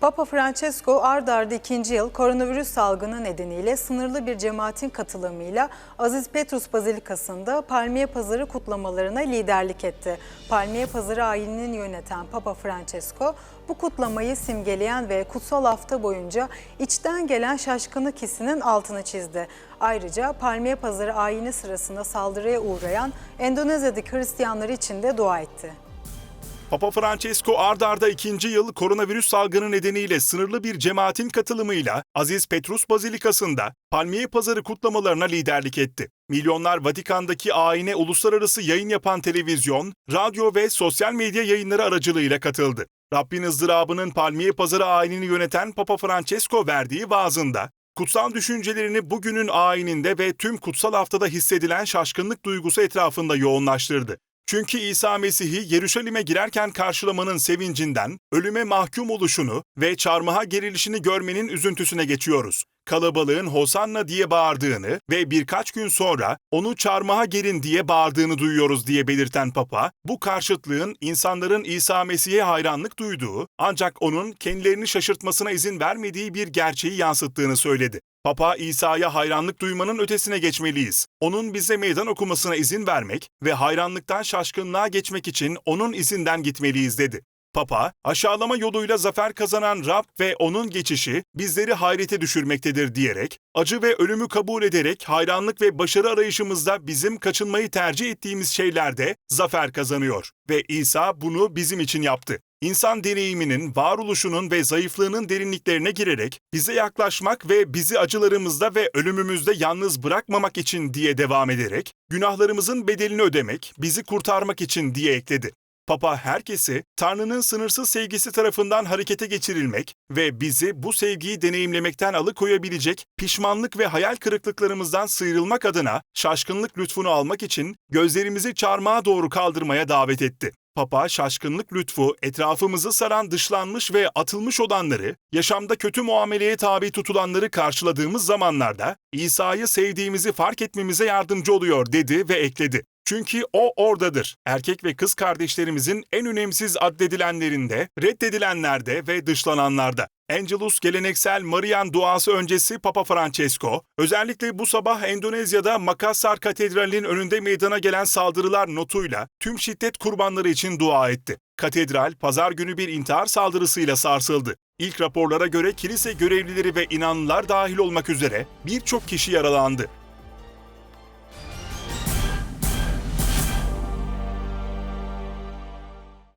Papa Francesco ard arda ikinci yıl koronavirüs salgını nedeniyle sınırlı bir cemaatin katılımıyla Aziz Petrus Bazilikası'nda Palmiye Pazarı kutlamalarına liderlik etti. Palmiye Pazarı ayinini yöneten Papa Francesco bu kutlamayı simgeleyen ve kutsal hafta boyunca içten gelen şaşkınlık hissinin altını çizdi. Ayrıca Palmiye Pazarı ayini sırasında saldırıya uğrayan Endonezya'daki Hristiyanlar için de dua etti. Papa Francesco ard arda ikinci yıl koronavirüs salgını nedeniyle sınırlı bir cemaatin katılımıyla Aziz Petrus Bazilikası'nda Palmiye Pazarı kutlamalarına liderlik etti. Milyonlar Vatikan'daki ayine uluslararası yayın yapan televizyon, radyo ve sosyal medya yayınları aracılığıyla katıldı. Rabbin ızdırabının Palmiye Pazarı ayinini yöneten Papa Francesco verdiği vaazında, kutsal düşüncelerini bugünün ayininde ve tüm kutsal haftada hissedilen şaşkınlık duygusu etrafında yoğunlaştırdı. Çünkü İsa Mesih'i Yeruşalim'e girerken karşılamanın sevincinden, ölüme mahkum oluşunu ve çarmıha gerilişini görmenin üzüntüsüne geçiyoruz. Kalabalığın Hosanna diye bağırdığını ve birkaç gün sonra onu çarmıha gerin diye bağırdığını duyuyoruz diye belirten Papa, bu karşıtlığın insanların İsa Mesih'e hayranlık duyduğu ancak onun kendilerini şaşırtmasına izin vermediği bir gerçeği yansıttığını söyledi. Papa İsa'ya hayranlık duymanın ötesine geçmeliyiz. Onun bize meydan okumasına izin vermek ve hayranlıktan şaşkınlığa geçmek için onun izinden gitmeliyiz dedi. Papa, aşağılama yoluyla zafer kazanan Rab ve onun geçişi bizleri hayrete düşürmektedir diyerek, acı ve ölümü kabul ederek hayranlık ve başarı arayışımızda bizim kaçınmayı tercih ettiğimiz şeylerde zafer kazanıyor. Ve İsa bunu bizim için yaptı. İnsan deneyiminin, varoluşunun ve zayıflığının derinliklerine girerek bize yaklaşmak ve bizi acılarımızda ve ölümümüzde yalnız bırakmamak için diye devam ederek, günahlarımızın bedelini ödemek, bizi kurtarmak için diye ekledi. Papa herkesi Tanrı'nın sınırsız sevgisi tarafından harekete geçirilmek ve bizi bu sevgiyi deneyimlemekten alıkoyabilecek pişmanlık ve hayal kırıklıklarımızdan sıyrılmak adına şaşkınlık lütfunu almak için gözlerimizi çarmıha doğru kaldırmaya davet etti. Papa şaşkınlık lütfu etrafımızı saran dışlanmış ve atılmış olanları, yaşamda kötü muameleye tabi tutulanları karşıladığımız zamanlarda İsa'yı sevdiğimizi fark etmemize yardımcı oluyor dedi ve ekledi. Çünkü o oradadır. Erkek ve kız kardeşlerimizin en önemsiz addedilenlerinde, reddedilenlerde ve dışlananlarda. Angelus geleneksel Marian duası öncesi Papa Francesco, özellikle bu sabah Endonezya'da Makassar Katedrali'nin önünde meydana gelen saldırılar notuyla tüm şiddet kurbanları için dua etti. Katedral, pazar günü bir intihar saldırısıyla sarsıldı. İlk raporlara göre kilise görevlileri ve inanlılar dahil olmak üzere birçok kişi yaralandı.